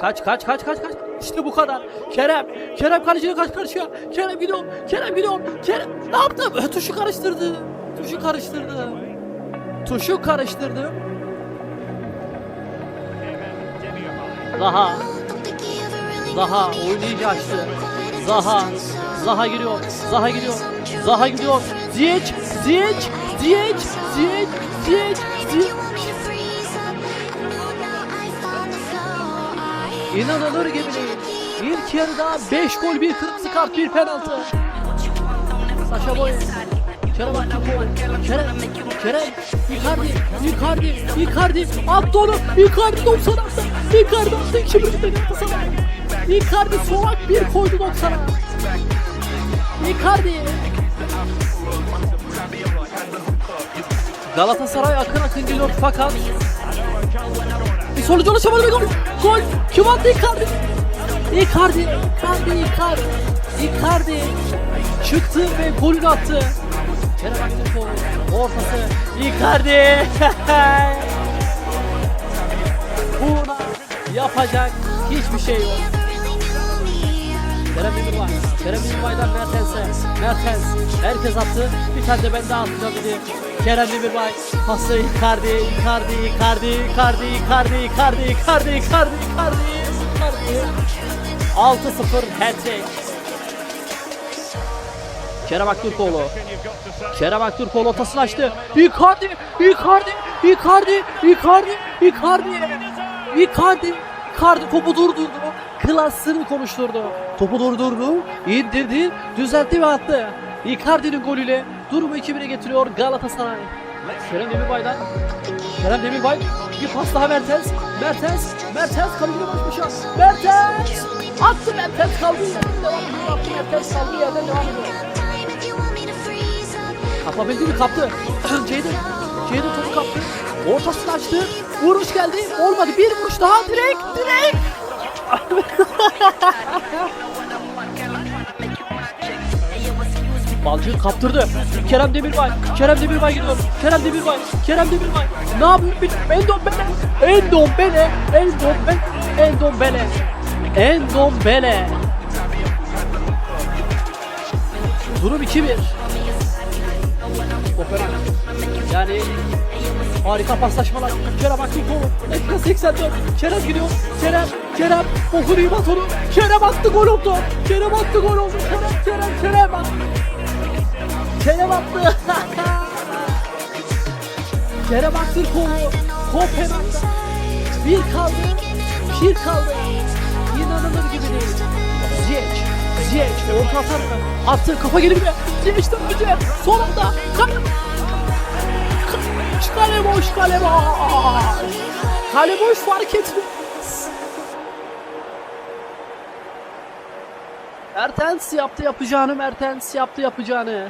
Kaç kaç kaç kaç kaç. İşte bu kadar. Kerem. Kerem kaleciyle kaç karşıya. Kerem gidiyor. Kerem gidiyor. Kerem ne yaptı? Ö, Tuşu karıştırdı. Tuşu karıştırdı. Tuşu karıştırdı. Zaha. Zaha oyunu iyice açtı. Zaha. Zaha giriyor. Zaha gidiyor. Zaha gidiyor. Ziyech. Ziyech. Ziyech. Ziyech. Ziyech. Ziyech. İnanılır gibi değil. İlk yarıda 5 gol, 1 kırmızı kart, 1 penaltı. Saşa Boy. Kerem. Kerem. Kerem. Icardi. Icardi. Icardi. Attı onu. Icardi 90 attı. Icardi attı. 2 birlikte Galatasaray. Icardi solak bir koydu 90'a. Icardi. Galatasaray akın akın geliyor fakat bir sonuca ulaşamadı ve gol. Gol. Kim attı Icardi? Icardi. Icardi. Icardi. Icardi. Çıktı ve golünü attı. Kerem Aktürkoğlu. Ortası. Icardi. Buna yapacak hiçbir şey yok. Kerem Demirbay. Kerem Demirbay'dan Mertens'e. Mertens. Herkes attı. Bir tane de ben daha atacağım dedi. Kerem Demirbay. Pası Icardi. Icardi. Icardi. Icardi. Icardi. Icardi. Icardi. Icardi. Icardi. Icardi. 6-0 hat-trick. Kerem Aktürkoğlu. Kerem Aktürkoğlu ortasını açtı. Icardi. Icardi. Icardi. Icardi. Icardi. Icardi. Icardi topu durdurdu. Klasını konuşturdu. Topu durdurdu. indirdi. Düzeltti ve attı. Icardi'nin golüyle durumu 2-1'e getiriyor Galatasaray. Kerem Demirbay'dan. Kerem Demirbay. Bir pas daha Mertens. Mertens. Mertens kaleciyle baş başa. Mertens. Attı Mertens kaldığı yerden devam ediyor. Attı Mertens kaldığı yerden devam ediyor. Kapabildi mi? Kaptı. Ceyda. Ceyda topu kaptı. Ortasını açtı. Vuruş geldi. Olmadı. Bir vuruş daha. Direkt. Direkt. Balcı kaptırdı. Kerem Demirbay. Kerem Demirbay gidiyor. Kerem Demirbay. Kerem Demirbay. Ne yapıyor bilmiyorum. Endombele. Endombele. Endombele. Endombele. Endombele. Durum 2-1. Operan. Yani harika paslaşmalar. Kerem Aktürkoğlu. Dakika 84. Kerem gidiyor. Kerem. Kerem. Okunuyor batonu. Kerem attı gol oldu. Kerem attı gol oldu. Kerem. Kerem. Kerem. Kerem attı. Kerem Aktürkoğlu. Kopenhag'da. Bir kaldı. Bir kaldı. İnanılır gibi değil. Ziyech. Ziyech. Orta atar mı? Attı. Kafa gelir mi? Ziyech'ten önce. Son anda. Kale. Kale boş. Kale boş. Kale boş fark etmez. Mertens yaptı yapacağını. Mertens yaptı yapacağını.